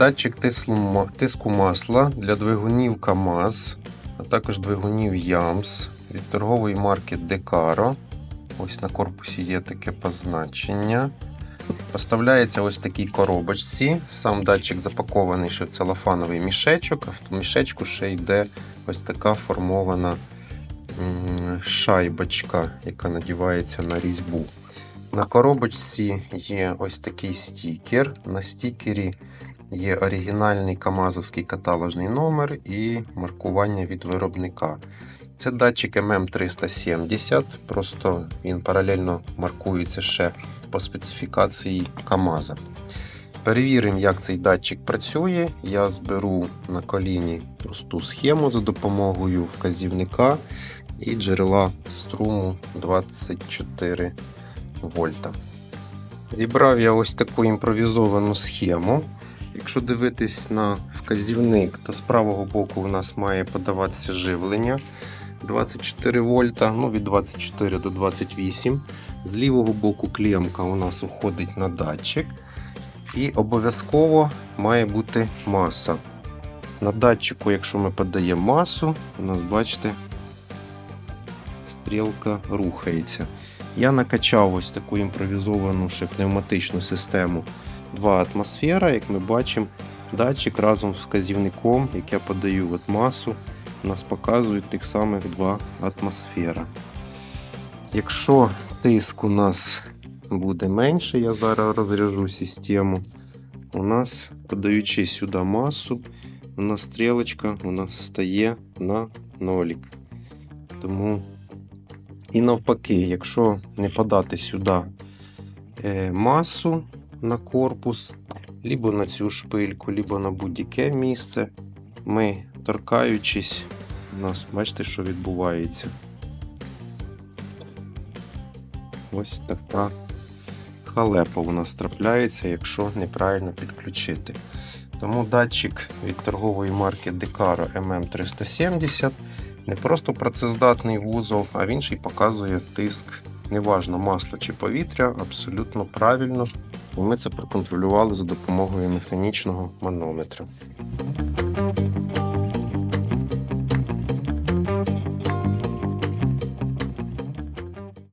датчик тиску, масла для двигунів КАМАЗ, а також двигунів ЯМС від торгової марки Decaro. Ось на корпусі є таке позначення. Поставляється ось такій коробочці. Сам датчик запакований ще в целофановий мішечок, а в мішечку ще йде ось така формована шайбочка, яка надівається на різьбу. На коробочці є ось такий стікер. На стікері є оригінальний камазовський каталожний номер і маркування від виробника. Це датчик MM370, просто він паралельно маркується ще по специфікації КАМАЗа. Перевіримо, як цей датчик працює. Я зберу на коліні просту схему за допомогою вказівника і джерела струму 24 вольта. Зібрав я ось таку імпровізовану схему. Якщо дивитись на вказівник, то з правого боку у нас має подаватися живлення 24 вольта, ну від 24 до 28. З лівого боку клемка у нас уходить на датчик. І обов'язково має бути маса. На датчику, якщо ми подаємо масу, у нас, бачите, стрілка рухається. Я накачав ось таку імпровізовану ще пневматичну систему 2 атмосфера. Як ми бачимо, датчик разом з вказівником, як я подаю от масу, нас показують тих самих 2 атмосфера. Якщо тиск у нас буде менше, я зараз розряжу систему. У нас, подаючи сюди масу, у нас стрілочка у нас стає на нолік. Тому і навпаки, якщо не подати сюди е, масу на корпус, либо на цю шпильку, либо на будь-яке місце, ми торкаючись, у нас бачите, що відбувається. Ось така халепа у нас трапляється, якщо неправильно підключити. Тому датчик від торгової марки Decaro MM370 не просто працездатний вузол, а він ще й показує тиск, неважно масло чи повітря, абсолютно правильно. І ми це проконтролювали за допомогою механічного манометра.